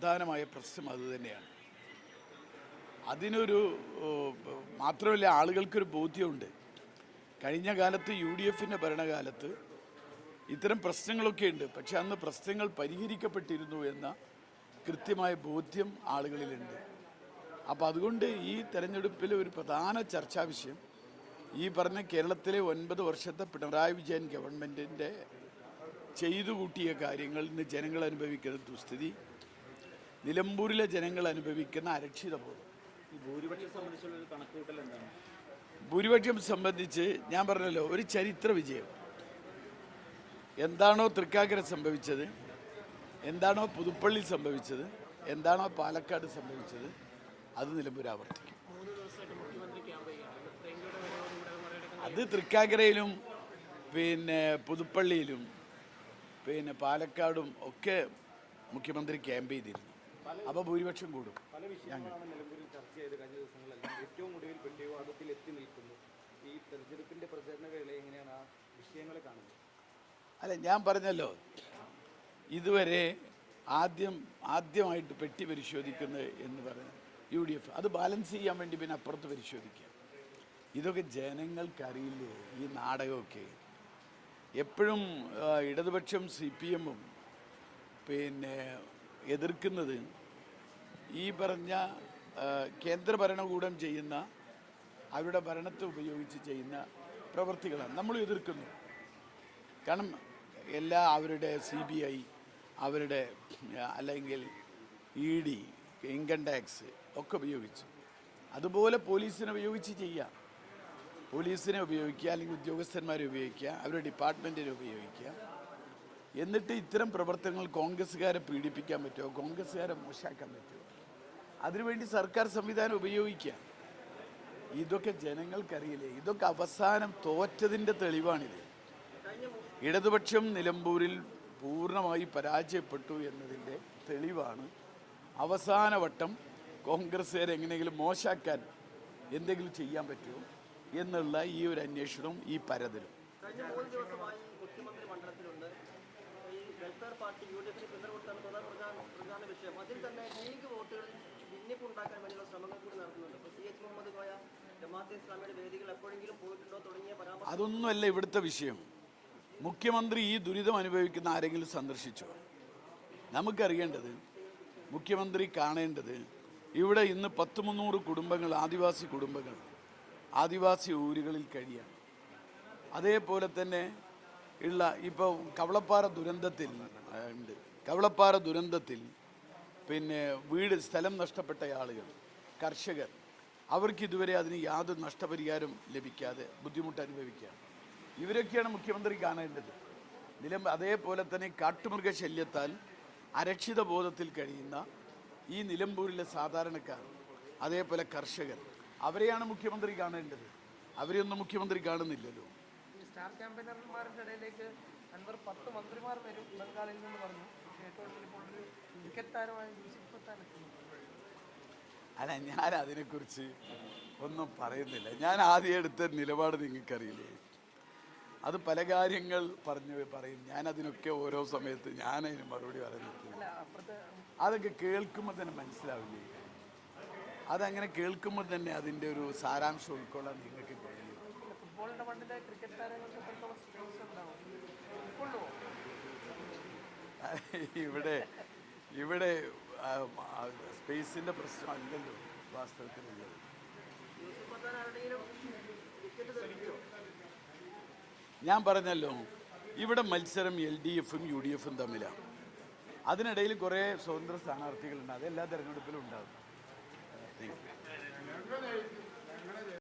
പ്രധാനമായ പ്രശ്നം അതുതന്നെയാണ് അതിനൊരു മാത്രമല്ല ആളുകൾക്കൊരു ബോധ്യമുണ്ട്. കഴിഞ്ഞ കാലത്ത് യു ഡി എഫിന്റെ ഭരണകാലത്ത് ഇത്തരം പ്രശ്നങ്ങളൊക്കെ ഉണ്ട്. പക്ഷെ അന്ന് പ്രശ്നങ്ങൾ പരിഹരിക്കപ്പെട്ടിരുന്നു എന്ന കൃത്യമായ ബോധ്യം ആളുകളിലുണ്ട്. അപ്പോൾ അതുകൊണ്ട് ഈ തെരഞ്ഞെടുപ്പിലെ ഒരു പ്രധാന ചർച്ചാ വിഷയം ഈ പറഞ്ഞ കേരളത്തിലെ ഒൻപത് വർഷത്തെ പിണറായി വിജയൻ ഗവൺമെന്റിന്റെ ചെയ്തു കൂട്ടിയ കാര്യങ്ങൾ ഇന്ന് ജനങ്ങൾ അനുഭവിക്കുന്ന ദുസ്ഥിതി നിലമ്പൂരിലെ ജനങ്ങൾ അനുഭവിക്കുന്ന കണക്കുകൂട്ടൽ എന്താണ്? ഭൂരിപക്ഷം സംബന്ധിച്ച് ഞാൻ പറഞ്ഞല്ലോ ഒരു ചരിത്ര വിജയം. എന്താണോ തൃക്കാക്കര സംഭവിച്ചത് എന്താണോ പുതുപ്പള്ളി സംഭവിച്ചത് എന്താണോ പാലക്കാട് സംഭവിച്ചത് അത് നിലമ്പൂർ ആവർത്തിക്കും. അത് തൃക്കാക്കരയിലും പിന്നെ പുതുപ്പള്ളിയിലും പിന്നെ പാലക്കാടും ഒക്കെ മുഖ്യമന്ത്രി ക്യാമ്പ് ചെയ്തിരുന്നു. അപ്പോൾ ഭൂരിപക്ഷം കൂടും. പല വിഷയങ്ങളാണ് നിലമ്പൂരിൽ ചർച്ച ചെയ്ത് കഴിഞ്ഞ ദിവസങ്ങളെല്ലാം ഏറ്റവും ഒടുവിൽ വെട്ടിവിവാദത്തിൽ എത്തി നിൽക്കുന്നു. ഈ പ്രചരണ വേള എങ്ങനെയാണ് ആ വിഷയങ്ങളെ കാണുന്നത്? അല്ല ഞാൻ പറഞ്ഞല്ലോ. ഇതുവരെ ആദ്യം ആദ്യമായിട്ട് പെട്ടി പരിശോധിക്കുന്നത് എന്ന് പറഞ്ഞ യു ഡി എഫ് അത് ബാലൻസ് ചെയ്യാൻ വേണ്ടി പിന്നെ അപ്പുറത്ത് പരിശോധിക്കുക. ഇതൊക്കെ ജനങ്ങൾക്കറിയില്ലേ? ഈ നാടകമൊക്കെ. എപ്പോഴും ഇടതുപക്ഷം സി പി എമ്മും പിന്നെ എതിർക്കുന്നത് ഈ പറഞ്ഞ കേന്ദ്ര ഭരണകൂടം ചെയ്യുന്ന അവരുടെ ഭരണത്തെ ഉപയോഗിച്ച് ചെയ്യുന്ന പ്രവൃത്തികളാണ് നമ്മൾ എതിർക്കുന്നു. കാരണം എല്ലാ അവരുടെ സി ബി ഐ അവരുടെ അല്ലെങ്കിൽ ഇ ഡി ഇൻകം ടാക്സ് ഒക്കെ ഉപയോഗിച്ചു. അതുപോലെ പോലീസിനെ ഉപയോഗിച്ച് ചെയ്യാം. പോലീസിനെ ഉപയോഗിക്കുക അല്ലെങ്കിൽ ഉദ്യോഗസ്ഥന്മാരെ ഉപയോഗിക്കുക അവരുടെ ഡിപ്പാർട്ട്മെന്റിനെ ഉപയോഗിക്കുക. എന്നിട്ട് ഇത്തരം പ്രവർത്തനങ്ങൾ കോൺഗ്രസ്സുകാരെ പീഡിപ്പിക്കാൻ പറ്റുമോ? കോൺഗ്രസ്സുകാരെ മോശമാക്കാൻ പറ്റുമോ? അതിനുവേണ്ടി സർക്കാർ സംവിധാനം ഉപയോഗിക്കുക. ഇതൊക്കെ ജനങ്ങൾക്കറിയില്ലേ? ഇതൊക്കെ അവസാനം തോറ്റതിന്റെ തെളിവാണിത്. ഇടതുപക്ഷം നിലമ്പൂരിൽ പൂർണമായി പരാജയപ്പെട്ടു എന്നതിന്റെ തെളിവാണ്. അവസാന വട്ടം കോൺഗ്രസ്സുകാരെ എങ്ങനെയെങ്കിലും മോശാക്കാൻ എന്തെങ്കിലും ചെയ്യാൻ പറ്റുമോ എന്നുള്ള ഈ ഒരു അന്വേഷണവും ഈ പരതലും കഴിഞ്ഞ മൂന്ന് ദിവസമായി മുഖ്യമന്ത്രി മണ്ഡലത്തിലുണ്ട് ഈ വെൽഫെയർ പാർട്ടി യു ഡി എഫിന് പിന്തുണ പ്രധാന പ്രധാന വിഷയം. അതിൽ തന്നെ ലീഗ് വോട്ടുകളിൽ ഭിന്നിപ്പ് ഉണ്ടാക്കാൻ വേണ്ടിയുള്ള ശ്രമങ്ങൾ കൂടി നടത്തുന്നുണ്ട് ഇപ്പോൾ സി എച്ച് മുഹമ്മദ് കോയ ജമാഅത്തെ ഇസ്ലാമിയുടെ വേദികൾ എപ്പോഴെങ്കിലും പോയിട്ടുണ്ടോ തുടങ്ങിയ പരാമർശം അതൊന്നുമല്ല ഇവിടുത്തെ വിഷയം. മുഖ്യമന്ത്രി ഈ ദുരിതം അനുഭവിക്കുന്ന ആരെങ്കിലും സന്ദർശിച്ചോ? നമുക്കറിയേണ്ടത് മുഖ്യമന്ത്രി കാണേണ്ടത് ഇവിടെ ഇന്ന് പത്ത് മുന്നൂറ് കുടുംബങ്ങൾ ആദിവാസി കുടുംബങ്ങൾ ആദിവാസി ഊരുകളിൽ കഴിയാണ്. അതേപോലെ തന്നെ ഉള്ള ഇപ്പോൾ കവളപ്പാറ ദുരന്തത്തിൽ ഉണ്ട്. കവളപ്പാറ ദുരന്തത്തിൽ പിന്നെ വീട് സ്ഥലം നഷ്ടപ്പെട്ട ആളുകൾ കർഷകർ അവർക്ക് ഇതുവരെ അതിന് യാതൊരു നഷ്ടപരിഹാരം ലഭിക്കാതെ ബുദ്ധിമുട്ട് അനുഭവിക്കുകയാണ്. ഇവരൊക്കെയാണ് മുഖ്യമന്ത്രി കാണേണ്ടത്. നിലം അതേപോലെ തന്നെ കാട്ടുമൃഗശല്യത്താൽ അരക്ഷിത ബോധത്തിൽ കഴിയുന്ന ഈ നിലമ്പൂരിലെ സാധാരണക്കാർ അതേപോലെ കർഷകർ അവരെയാണ് മുഖ്യമന്ത്രി കാണേണ്ടത്. അവരെയൊന്നും മുഖ്യമന്ത്രി കാണുന്നില്ലല്ലോ. സ്റ്റാർ ക്യാമ്പയിനർമാരുടെ ഇടയിലേക്ക് അൻവർ പത്ത് മന്ത്രിമാർ വരും ബംഗാളിൽ നിന്ന് പറഞ്ഞു. ഏറ്റവും ഇപ്പോൾ ഒരു ക്രിക്കറ്റ് താരമായ യൂസിഫ് പത്താൻ അല്ല ഞാൻ അതിനെക്കുറിച്ച് ഒന്നും പറയുന്നില്ല. ഞാൻ ആദ്യം എടുത്ത നിലപാട് നിങ്ങൾക്കറിയില്ലേ? അത് പല കാര്യങ്ങൾ പറഞ്ഞു പറയും. ഞാൻ അതിനൊക്കെ ഓരോ സമയത്ത് ഞാൻ അതിന് മറുപടി പറയുന്നത് അതൊക്കെ കേൾക്കുമ്പോൾ തന്നെ മനസ്സിലാവില്ലേ? അതങ്ങനെ കേൾക്കുമ്പോൾ തന്നെ അതിന്റെ ഒരു സാരാംശം ഉൾക്കൊള്ളാൻ നിങ്ങൾക്ക് കഴിയും. ഫുട്ബോളിന്റെ മണ്ണിലെ ക്രിക്കറ്റ് താരങ്ങൾക്ക് എത്രത്തോളം സ്പേസ് ഉണ്ടാവും ഉൾക്കൊള്ളുമോ ഇവിടെ ഇവിടെ സ്പേസിന്റെ പ്രശ്നമല്ലല്ലോ വാസ്തവത്തിലുള്ളത് തെളിയിച്ചോ? ഞാൻ പറഞ്ഞല്ലോ ഇവിടെ മത്സരം എൽ ഡി എഫും യു ഡി എഫും തമ്മിലാണ് അതിനിടയിൽ കുറേ സ്വതന്ത്ര സ്ഥാനാർത്ഥികളുണ്ട് അതെല്ലാ തെരഞ്ഞെടുപ്പിലും ഉണ്ടാകും.